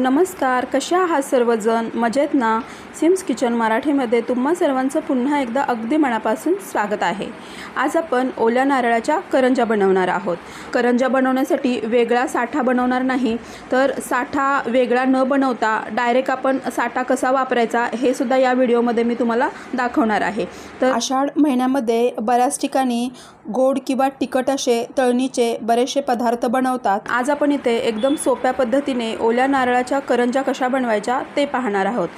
नमस्कार कशा आहात सर्वजण? मजेत ना? सिम्स किचन मराठीमध्ये तुम्हा सर्वांचं पुन्हा एकदा अगदी मनापासून स्वागत आहे. आज आपण ओल्या नारळाच्या करंजा बनवणार आहोत. करंजा बनवण्यासाठी वेगळा साठा बनवणार नाही तर साठा वेगळा न बनवता डायरेक्ट आपण साठा कसा वापरायचा हे सुद्धा या व्हिडिओमध्ये मी तुम्हाला दाखवणार आहे. तर आषाढ महिन्यामध्ये बऱ्याच ठिकाणी गोड किंवा तिखट असे तळणीचे बरेचसे पदार्थ बनवतात. आज आपण इथे एकदम सोप्या पद्धतीने ओल्या नारळाच्या करंजा कशा बनवायच्या ते पाहणार आहोत.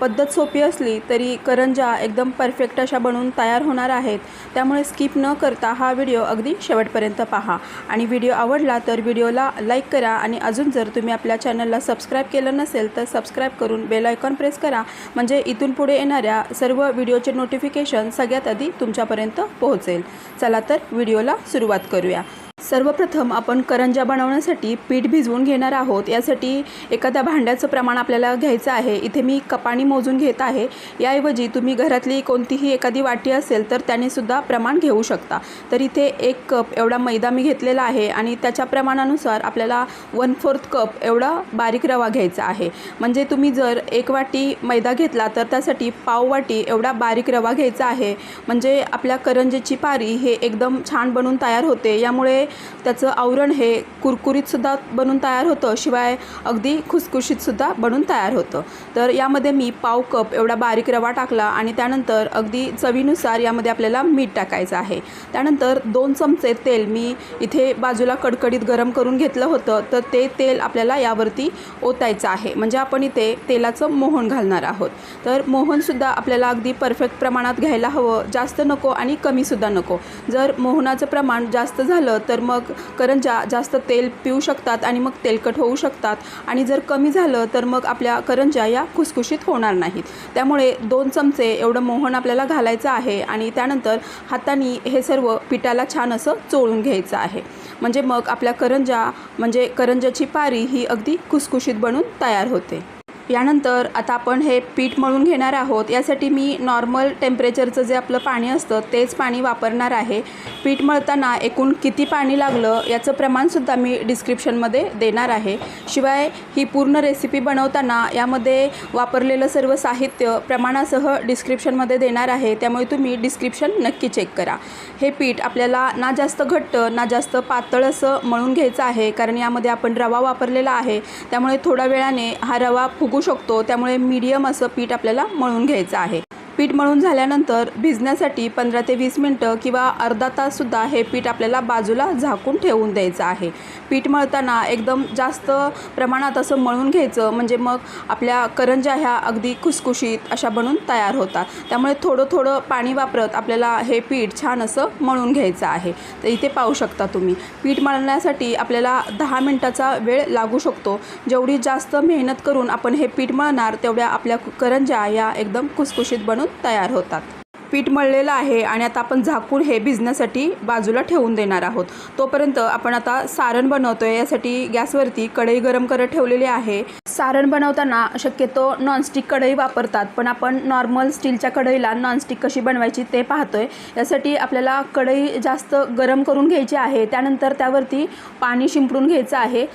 पद्धत सोपी असली तरी करंजा एकदम परफेक्ट अशा बनवून तयार होणार आहेत. त्यामुळे स्किप न करता हा व्हिडिओ अगदी शेवटपर्यंत पहा. आणि व्हिडिओ आवडला तर व्हिडिओला लाईक करा आणि अजून जर तुम्ही आपल्या चॅनलला सबस्क्राईब केलं नसेल तर सबस्क्राईब करून बेल आयकॉन प्रेस करा. म्हणजे इथून पुढे येणाऱ्या सर्व व्हिडिओचे नोटिफिकेशन सगळ्यात आधी तुमच्यापर्यंत पोहोचेल. चला तर व्हिडिओला सुरुवात करूया. सर्वप्रथम आपण करंजा बनवण्यासाठी पीठ भिजवून घेणार आहोत. यासाठी एखाद्या भांड्याचं प्रमाण आपल्याला घ्यायचं आहे. इथे मी कपाणी मोजून घेत आहे. याऐवजी तुम्ही घरातली कोणतीही एखादी वाटी असेल तर त्यानेसुद्धा प्रमाण घेऊ शकता. तर इथे एक कप एवढा मैदा मी घेतलेला आहे आणि त्याच्या प्रमाणानुसार आपल्याला वन फोर्थ कप एवढा बारीक रवा घ्यायचा आहे. म्हणजे तुम्ही जर एक वाटी मैदा घेतला तर त्यासाठी पाव वाटी एवढा बारीक रवा घ्यायचा आहे. म्हणजे आपल्या करंजेची पारी हे एकदम छान बनून तयार होते. यामुळे त्याचं आवरण हे कुरकुरीतसुद्धा बनून तयार होतं शिवाय अगदी खुसखुशीतसुद्धा बनून तयार होतं. तर यामध्ये मी पाव कप एवढा बारीक रवा टाकला आणि त्यानंतर अगदी चवीनुसार यामध्ये आपल्याला मीठ टाकायचं आहे. त्यानंतर दोन चमचे तेल मी इथे बाजूला कडकडीत गरम करून घेतलं होतं तर ते तेल आपल्याला यावरती ओतायचं आहे. म्हणजे आपण इथे तेलाचं मोहन घालणार आहोत. तर मोहनसुद्धा आपल्याला अगदी परफेक्ट प्रमाणात घ्यायला हवं. जास्त नको आणि कमीसुद्धा नको. जर मोहनाचं प्रमाण जास्त झालं तर मग करंजा जास्त तेल पिऊ शकतात आणि मग तेलकट होऊ शकतात. आणि जर कमी झालं तर मग आपल्या करंजा या खुसखुशीत होणार नाहीत. त्यामुळे दोन चमचे एवढं मोहन आपल्याला घालायचं आहे आणि त्यानंतर हाताने हे सर्व पिठाला छान असं चोळून घ्यायचं आहे. म्हणजे मग आपल्या करंजा म्हणजे करंजाची पारी ही अगदी खुसखुशीत बनून तयार होते. यानंतर आता आपण हे पीठ मळून घेणार आहोत. यासाठी मी नॉर्मल टेम्परेचरचं जे आपलं पाणी असतं तेच पाणी वापरणार आहे. पीठ मळताना एकूण किती पाणी लागलं याचं प्रमाणसुद्धा मी डिस्क्रिप्शनमध्ये देणार आहे. शिवाय ही पूर्ण रेसिपी बनवताना यामध्ये वापरलेलं सर्व साहित्य प्रमाणासह डिस्क्रिप्शनमध्ये देणार आहे. त्यामुळे तुम्ही डिस्क्रिप्शन नक्की चेक करा. हे पीठ आपल्याला ना जास्त घट्ट ना जास्त पातळ असं मळून घ्यायचं आहे कारण यामध्ये आपण रवा वापरलेला आहे. त्यामुळे थोड्या वेळाने हा रवा फुगू शकतो त्यामुळे मीडियम असं पीठ आपल्याला मळून घ्यायचं आहे. पीठ मळून झाल्यानंतर भिजण्यासाठी पंधरा ते वीस मिनटं किंवा अर्धा ताससुद्धा हे पीठ आपल्याला बाजूला झाकून ठेवून द्यायचं आहे. पीठ मळताना एकदम जास्त प्रमाणात असं मळून घ्यायचं म्हणजे मग आपल्या करंज्या ह्या अगदी खुसखुशीत अशा बनून तयार होतात. त्यामुळे थोडं थोडं पाणी वापरत आपल्याला हे पीठ छान असं मळून घ्यायचं आहे. तर इथे पाहू शकता तुम्ही. पीठ मळण्यासाठी आपल्याला दहा मिनटाचा वेळ लागू शकतो. जेवढी जास्त मेहनत करून आपण हे पीठ मळणार तेवढ्या आपल्या करंज्या या एकदम खुसखुशीत बनून तयार होतात. पीठ मळलेलं आहे आणि आता आपण झाकून हे भिजण्यासाठी बाजूला ठेवून देणार आहोत. तोपर्यंत आपण आता सारण बनवतो आहे यासाठी गॅसवरती कढई गरम करत ठेवलेली आहे. सारण बनवताना शक्यतो नॉनस्टिक कढई वापरतात पण आपण नॉर्मल स्टीलच्या कढईला नॉनस्टिक कशी बनवायची ते पाहतोय. यासाठी आपल्याला कढई जास्त गरम करून घ्यायची आहे. त्यानंतर त्यावरती पाणी शिंपडून घ्यायचं आहे.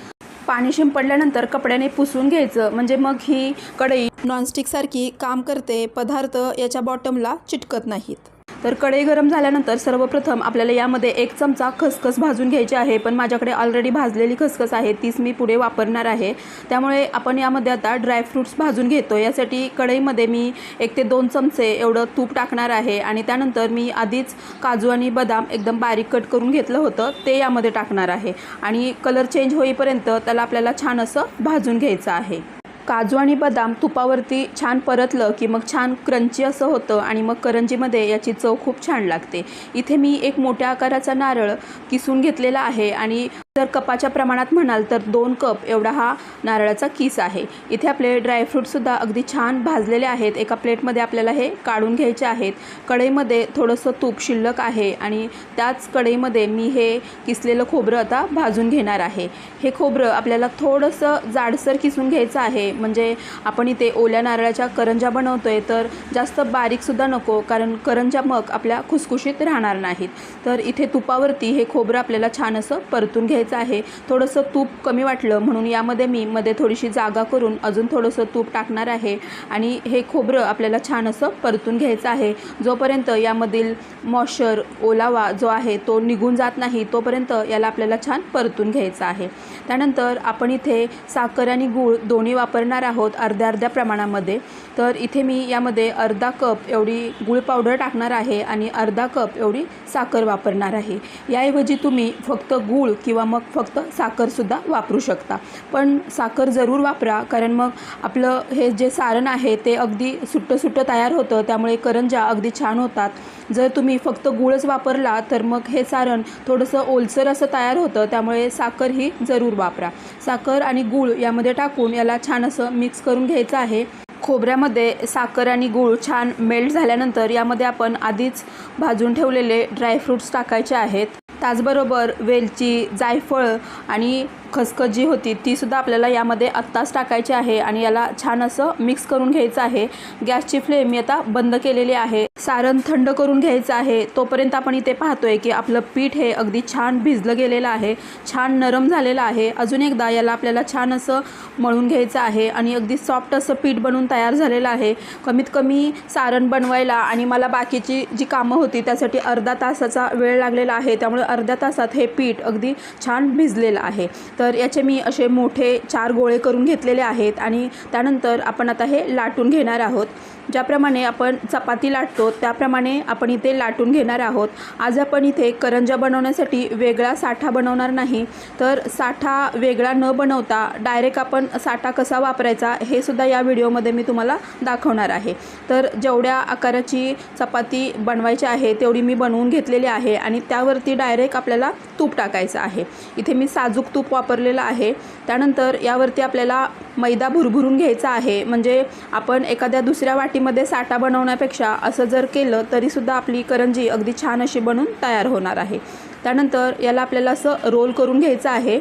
पाणी शिंपडल्यानंतर कपड्याने पुसून घ्यायचं. म्हणजे मग ही कढई नॉनस्टिकसारखी काम करते पदार्थ याच्या बॉटमला चिटकत नाहीत. तर कढई गरम झाल्यानंतर सर्वप्रथम आपल्याला यामध्ये एक चमचा खसखस भाजून घ्यायची आहे. पण माझ्याकडे ऑलरेडी भाजलेली खसखस आहे तीच मी पुढे वापरणार आहे. त्यामुळे आपण यामध्ये आता ड्रायफ्रूट्स भाजून घेतो यासाठी कढईमध्ये मी एक ते दोन चमचे एवढं तूप टाकणार आहे आणि त्यानंतर मी आधीच काजू आणि बदाम एकदम बारीक कट करून घेतलं होतं ते यामध्ये टाकणार आहे. आणि कलर चेंज होईपर्यंत त्याला आपल्याला छान असं भाजून घ्यायचं आहे. काजू आणि बदाम तुपावरती छान परतलं की मग छान क्रंची असं होतं आणि मग करंजीमध्ये याची चव खूप छान लागते. इथे मी एक मोठ्या आकाराचा नारळ किसून घेतलेला आहे आणि जर कपाच्या प्रमाणात म्हणाल तर दोन कप एवढा हा नारळाचा किस आहे. इथे आपले ड्रायफ्रूटसुद्धा अगदी छान भाजलेले आहेत. एका प्लेटमध्ये आपल्याला हे काढून घ्यायचे आहेत. कढईमध्ये थोडंसं तूप शिल्लक आहे आणि त्याच कढईमध्ये मी हे किसलेलं खोबरं आता भाजून घेणार आहे. हे खोबरं आपल्याला थोडंसं जाडसर किसून घ्यायचं आहे. म्हणजे आपण इथे ओल्या नारळाच्या करंजा आहे तर जास्त बारीकसुद्धा नको कारण करंजा मग आपल्या खुसखुशीत राहणार नाहीत. तर इथे तुपावरती हे खोबरं आपल्याला छान असं परतून घ्यायचं घ्यायचं आहे. थोडंसं तूप कमी वाटलं म्हणून यामध्ये मी मध्ये थोडीशी जागा करून अजून थोडंसं तूप टाकणार आहे. आणि हे खोबरं आपल्याला छान असं परतून घ्यायचं आहे. जोपर्यंत यामधील मॉशर ओलावा जो आहे तो निघून जात नाही तोपर्यंत याला आपल्याला छान परतून घ्यायचं आहे. त्यानंतर आपण इथे साखर आणि गूळ दोन्ही वापरणार आहोत अर्ध्या अर्ध्या प्रमाणामध्ये. तर इथे मी यामध्ये अर्धा कप एवढी गूळ पावडर टाकणार आहे आणि अर्धा कप एवढी साखर वापरणार आहे. याऐवजी तुम्ही फक्त गूळ किंवा मग फक्त साखरसुद्धा वापरू शकता. पण साखर जरूर वापरा कारण मग आपलं हे जे सारण आहे ते अगदी सुट्टं सुट्टं तयार होतं त्यामुळे करंजा अगदी छान होतात. जर तुम्ही फक्त गूळच वापरला तर मग हे सारण थोडंसं ओलसर असं तयार होतं त्यामुळे साखर ही जरूर वापरा. साखर आणि गूळ यामध्ये टाकून याला छान असं मिक्स करून घ्यायचं आहे. खोबऱ्यामध्ये साखर आणि गूळ छान मेल्ट झाल्यानंतर यामध्ये आपण आधीच भाजून ठेवलेले ड्रायफ्रूट्स टाकायचे आहेत. त्याचबरोबर वेलची जायफळ आणि खसखस जी होती तीसुद्धा आपल्याला यामध्ये आत्ताच टाकायची आहे आणि याला छान असं मिक्स करून घ्यायचं आहे. गॅसची फ्लेम मी आता बंद केलेली आहे. सारण थंड करून घ्यायचं आहे. तोपर्यंत आपण इथे पाहतोय की आपलं पीठ हे अगदी छान भिजलं गेलेलं आहे. छान नरम झालेलं आहे. अजून एकदा याला आपल्याला छान असं मळून घ्यायचं आहे आणि अगदी सॉफ्ट असं पीठ बनवून तयार झालेलं आहे. कमीत कमी सारण बनवायला आणि मला बाकीची जी कामं होती त्यासाठी अर्धा तासाचा वेळ लागलेला आहे. त्यामुळे अर्ध्या तासात हे पीठ अगदी छान भिजलेलं आहे. तर याचे मी असे मोठे चार गोळे करून घेतलेले आहेत आणि त्यानंतर आपण आता हे लाटून घेणार आहोत. ज्याप्रमाणे आपण चपाती लाटतो त्याप्रमाणे आपण इथे लाटून घेणार आहोत. आज आपण इथे करंजा बनवण्यासाठी वेगळा साठा बनवणार नाही. तर साठा वेगळा न बनवता डायरेक्ट आपण साठा कसा वापरायचा हे सुद्धा या व्हिडिओमध्ये मी तुम्हाला दाखवणार आहे. तर जेवढ्या आकाराची चपाती बनवायची आहे तेवढी मी बनवून घेतलेली आहे आणि त्यावरती डायरेक्ट आपल्याला तूप टाकायचं आहे. इथे मी साजूक तूप वापर वापरलेलं आहे. त्यानंतर यावरती आपल्याला मैदा भुरभुरून घ्यायचा आहे. म्हणजे आपण एखाद्या दुसऱ्या वाटीमध्ये साठा बनवण्यापेक्षा असं जर केलं तरीसुद्धा आपली करंजी अगदी छान अशी बनून तयार होणार आहे. त्यानंतर याला आपल्याला असं रोल करून घ्यायचं आहे.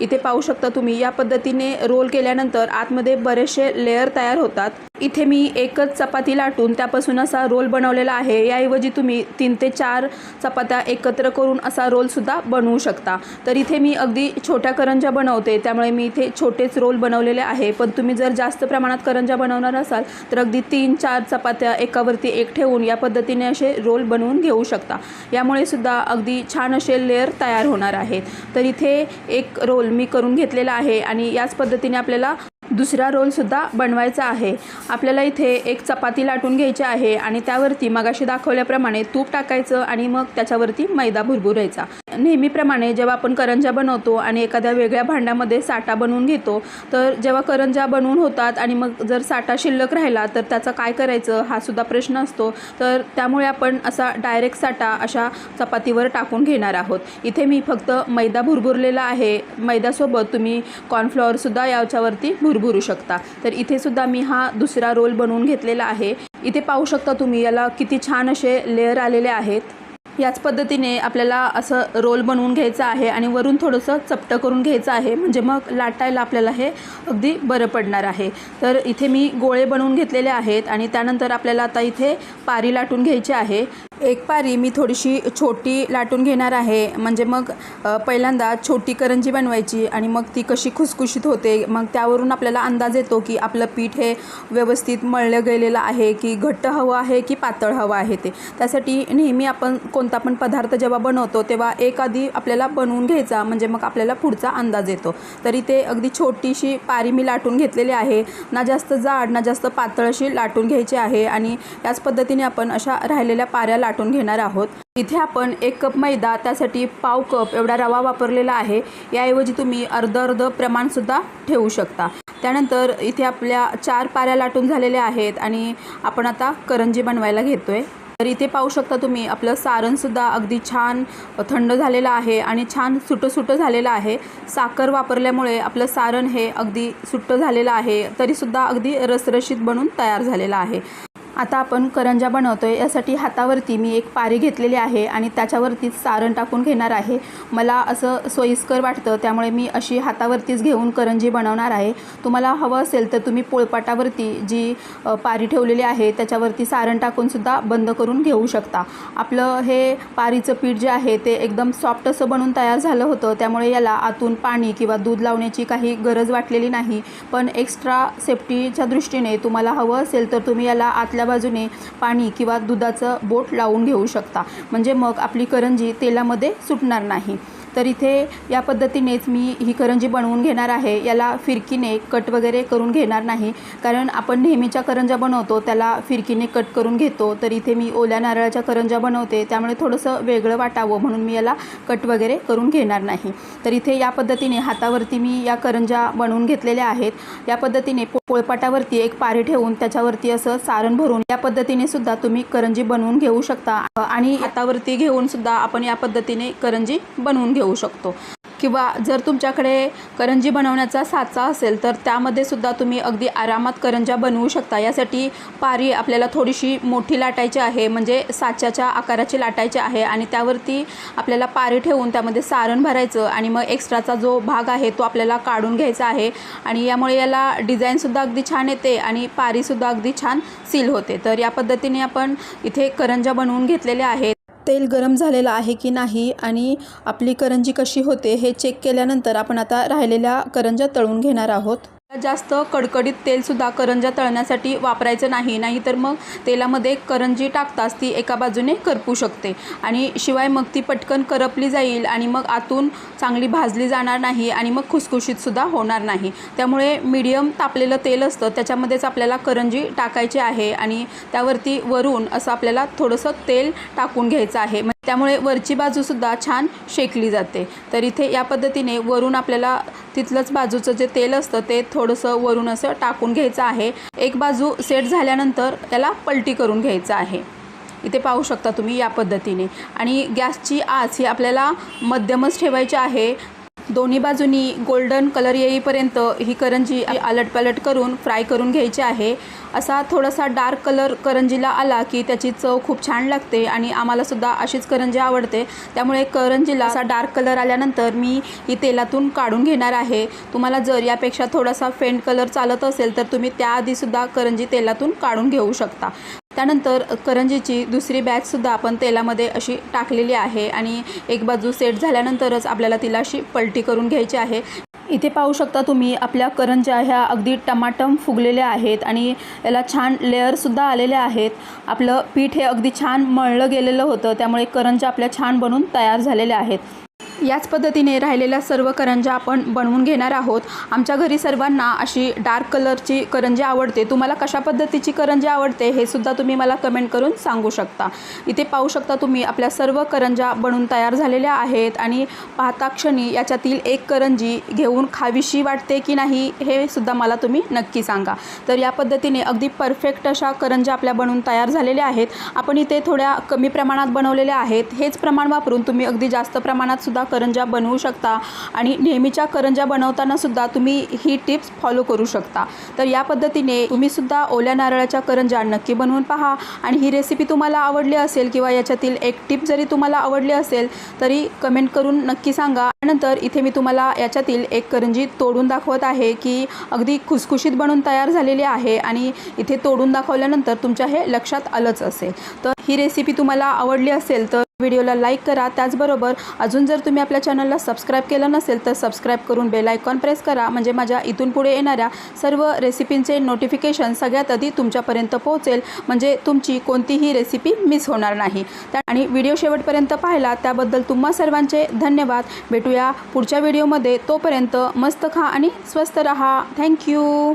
इथे पाहू शकता तुम्ही या पद्धतीने रोल केल्यानंतर आतमध्ये बरेचसे लेअर तयार होतात. इथे मी एकच चपाती लाटून त्यापासून असा रोल बनवलेला आहे. याऐवजी तुम्ही तीन ते चार चपात्या एकत्र करून असा रोलसुद्धा बनवू शकता. तर इथे मी अगदी छोट्या करंजा बनवते त्यामुळे मी इथे छोटेच रोल बनवलेले आहे. पण तुम्ही जर जास्त प्रमाणात करंजा बनवणार असाल तर अगदी तीन चार चपात्या एकावरती एक ठेवून या पद्धतीने असे रोल बनवून घेऊ शकता. यामुळे सुद्धा अगदी छान असे लेअर तयार होणार आहेत. तर इथे एक रोल मी करून घेतलेला आहे आणि याच पद्धतीने आपल्याला दुसरा रोलसुद्धा बनवायचा आहे. आपल्याला इथे एक चपाती लाटून घ्यायची आहे आणि त्यावरती मगाशी दाखवल्याप्रमाणे तूप टाकायचं आणि मग त्याच्यावरती मैदा भुरभुरायचा. नेहमीप्रमाणे जेव्हा आपण करंजा बनवतो आणि एखाद्या वेगळ्या भांड्यामध्ये साठा बनवून घेतो तर जेव्हा करंजा बनवून होतात आणि मग जर साठा शिल्लक राहिला तर त्याचा काय करायचं हा सुद्धा प्रश्न असतो. तर त्यामुळे आपण असा डायरेक्ट साठा अशा चपातीवर टाकून घेणार आहोत. इथे मी फक्त मैदा भुरभुरलेला आहे. मैद्यासोबत तुम्ही कॉर्नफ्लॉवरसुद्धा याच्यावरती भुरभुरू शकता. तर इथेसुद्धा मी हा दुसरा रोल बनवून घेतलेला आहे. इथे पाहू शकता तुम्ही याला किती छान असे लेअर आलेले आहेत. याच पद्धतीने आपल्याला असं रोल बनवून घ्यायचं आहे आणि वरून थोडंसं चपटं करून घ्यायचं आहे. म्हणजे मग लाटायला आपल्याला हे अगदी बरं पडणार आहे. तर इथे मी गोळे बनवून घेतलेले आहेत आणि त्यानंतर आपल्याला आता इथे पारी लाटून घ्यायची आहे. एक पारी मी थोडीशी छोटी लाटून घेणार आहे. म्हणजे मग पहिल्यांदा छोटी करंजी बनवायची आणि मग ती कशी खुसखुशीत होते मग त्यावरून आपल्याला अंदाज येतो की आपलं पीठ हे व्यवस्थित मळलं गेलेलं आहे की घट्ट हवं आहे की पातळ हवं आहे ते. त्यासाठी नेहमी आपण कोणता पण पदार्थ जेव्हा बनवतो तेव्हा एक आधी आपल्याला बनवून घ्यायचा म्हणजे मग आपल्याला पुढचा अंदाज येतो. तरी ते अगदी छोटीशी पारी मी लाटून घेतलेली आहे. ना जास्त जाड ना जास्त पातळ अशी लाटून घ्यायची आहे आणि याच पद्धतीने आपण अशा राहिलेल्या पाऱ्या लाटून घेणार आहोत. इथे आपण एक कप मैदा त्यासाठी पाव कप एवढा रवा वापरलेला आहे. याऐवजी तुम्ही अर्ध अर्ध प्रमाणसुद्धा ठेवू शकता. त्यानंतर इथे आपल्या चार पाऱ्या लाटून झालेल्या आहेत आणि आपण आता करंजी बनवायला घेतोय. तर इथे पाहू शकता तुम्ही आपलं सारणसुद्धा अगदी छान थंड झालेलं आहे आणि छान सुटं सुटं झालेलं आहे. साखर वापरल्यामुळे आपलं सारण हे अगदी सुट्टं झालेलं आहे तरीसुद्धा अगदी रसरशीत बनून तयार झालेलं आहे. आता आपण करंजा बनवतो आहे यासाठी हातावरती मी एक पारी घेतलेली आहे आणि त्याच्यावरतीच सारण टाकून घेणार आहे. मला असं सोयीस्कर वाटतं त्यामुळे मी अशी हातावरतीच घेऊन करंजी बनवणार आहे. तुम्हाला हवं असेल तर तुम्ही पोळपाटावरती जी पारी ठेवलेली आहे त्याच्यावरती सारण टाकूनसुद्धा बंद करून घेऊ शकता. आपलं हे पारीचं पीठ जे आहे ते एकदम सॉफ्ट असं बनून तयार झालं होतं. त्यामुळे याला आतून पाणी किंवा दूध लावण्याची काही गरज वाटलेली नाही. पण एक्स्ट्रा सेफ्टीच्या दृष्टीने तुम्हाला हवं असेल तर तुम्ही याला आतल्या बाजूने पाणी किंवा दुधाचं बोट लावून घेऊ शकता. म्हणजे मग आपली करंजी तेलामध्ये सुटणार नाही. तर इथे या पद्धतीनेच मी ही करंजी बनवून घेणार आहे. याला फिरकीने कट वगैरे करून घेणार नाही. कारण आपण नेहमीच्या करंजा बनवतो त्याला फिरकीने कट करून घेतो. तर इथे मी ओल्या नारळाच्या करंजा बनवते. त्यामुळे थोडंसं वेगळं वाटावं म्हणून मी याला कट वगैरे करून घेणार नाही. तर इथे या पद्धतीने हातावरती मी या करंजा बनवून घेतलेल्या आहेत. या पद्धतीने पो पोळपाटावरती एक पारी ठेवून त्याच्यावरती असं सारण भरून या पद्धतीने सुद्धा तुम्ही करंजी बनवून घेऊ शकता. आणि हातावरती घेऊन सुद्धा आपण या पद्धतीने करंजी बनवून घेऊ शकतो. किंवा जर तुमच्याकडे करंजी बनवण्याचा साचा असेल तर त्यामध्ये सुद्धा तुम्ही अगदी आरामात करंजा बनवू शकता. यासाठी पारी आपल्याला थोडीशी मोठी लाटायची आहे म्हणजे साच्याच्या आकाराची लाटायची आहे आणि त्यावरती आपल्याला पारी ठेवून त्यामध्ये सारण भरायचं आणि मग एक्स्ट्राचा जो भाग आहे तो आपल्याला काढून घ्यायचा आहे आणि यामुळे याला डिझाईनसुद्धा अगदी छान येते आणि पारीसुद्धा अगदी छान सील होते. तर या पद्धतीने आपण इथे करंजा बनवून घेतलेल्या आहेत. तेल गरम झालेलं आहे की नाही आणि आपली करंजी कशी होते हे चेक केल्यानंतर आपण आता राहिलेल्या करंजा तळून घेणार आहोत. जास्त कडकडीत तेलसुद्धा करंजा तळण्यासाठी वापरायचं नाही. नाहीतर मग तेलामध्ये करंजी टाकताच ती एका बाजूने करपू शकते. आणि शिवाय मग ती पटकन करपली जाईल आणि मग आतून चांगली भाजली जाणार नाही आणि मग खुसखुशीतसुद्धा होणार नाही. त्यामुळे मीडियम तापलेलं तेल असतं त्याच्यामध्येच आपल्याला करंजी टाकायची आहे आणि त्यावरती वरून असं आपल्याला थोडंसं तेल टाकून घ्यायचं आहे. त्यामुळे वरची बाजूसुद्धा छान शेकली जाते. तर इथे या पद्धतीने वरून आपल्याला तिथलंच बाजूचं जे तेल असतं ते थोडंसं वरून असं टाकून घ्यायचं आहे. एक बाजू सेट झाल्यानंतर त्याला पलटी करून घ्यायचं आहे. इथे पाहू शकता तुम्ही या पद्धतीने. आणि गॅसची आच ही आपल्याला मध्यमच ठेवायची आहे. दोन्ही बाजूनी गोल्डन कलर येईपर्यंत ही करंजी आलटपालट करून फ्राय करून घ्यायची आहे. असा थोडासा डार्क कलर करंजीला आला की त्याची चव खूप छान लागते आणि आम्हालासुद्धा अशीच करंजी आवडते. त्यामुळे करंजीला असा डार्क कलर आल्यानंतर मी ही तेलातून काढून घेणार आहे. तुम्हाला जर यापेक्षा थोडासा फेंट कलर चालत असेल तर तुम्ही त्याआधीसुद्धा करंजी तेलातून काढून घेऊ शकता. त्यानंतर करंजीची दुसरी बॅचसुद्धा आपण तेलामध्ये अशी टाकलेली आहे आणि एक बाजू सेट झाल्यानंतरच आपल्याला तिला अशी पलटी करून घ्यायची आहे. इथे पाहू शकता तुम्ही आपल्या करंज्या ह्या अगदी टमाटम फुगलेल्या आहेत आणि याला छान लेअरसुद्धा आलेले आहेत. आपलं पीठ हे अगदी छान मळलं गेलेलं होतं त्यामुळे करंज्या आपल्या छान बनून तयार झालेल्या आहेत. याच पद्धतीने राहिलेल्या सर्व करंज्या आपण बनवून घेणार आहोत. आमच्या घरी सर्वांना अशी डार्क कलरची करंजी आवडते. तुम्हाला कशा पद्धतीची करंजी आवडते हे सुद्धा तुम्ही मला कमेंट करून सांगू शकता. इथे पाहू शकता तुम्ही आपल्या सर्व करंज्या बनून तयार झालेल्या आहेत आणि पाहता क्षणी याच्यातील एक करंजी घेऊन खावीशी वाटते की नाही हे सुद्धा मला तुम्ही नक्की सांगा. तर या पद्धतीने अगदी परफेक्ट अशा करंज्या आपल्या बनवून तयार झालेल्या आहेत. आपण इथे थोड्या कमी प्रमाणात बनवलेल्या आहेत. हेच प्रमाण वापरून तुम्ही अगदी जास्त प्रमाणात सुद्धा करंज्या बनवू शकता आणि नेहमीच्या करंज्या बनवताना सुद्धा तुम्ही ही टिप्स फॉलो करू शकता. तर या पद्धतीने तुम्ही सुद्धा ओल्या नारळाच्या करंज्या नक्की बनवून पहा आणि ही रेसिपी तुम्हाला आवडली असेल किंवा याच्यातील एक टिप जरी तुम्हाला आवडली असेल तरी कमेंट करून नक्की सांगा. त्यानंतर इथे मी तुम्हाला याच्यातील एक करंजी तोडून दाखवत आहे की अगदी खुसखुशीत बनून तयार झालेली आहे आणि इथे तोडून दाखवल्यानंतर तुमच्या हे लक्षात आलंच असेल. तर ही रेसिपी तुम्हाला आवडली असेल तर व्हिडिओला लाईक करा. त्याचबरोबर अजून जर तुम्ही आपल्या चॅनलला सबस्क्राईब केलं नसेल तर सबस्क्राईब करून बेल आयकॉन प्रेस करा. म्हणजे माझ्या इथून पुढे येणाऱ्या सर्व रेसिपींचे नोटिफिकेशन सगळ्यात आधी तुमच्यापर्यंत पोहोचेल. म्हणजे तुमची कोणतीही रेसिपी मिस होणार नाही. आणि व्हिडिओ शेवटपर्यंत पाहिला त्याबद्दल तुम्हा सर्वांचे धन्यवाद. भेटूया पुढच्या व्हिडिओमध्ये. तोपर्यंत मस्त खा आणि स्वस्त रहा. थँक्यू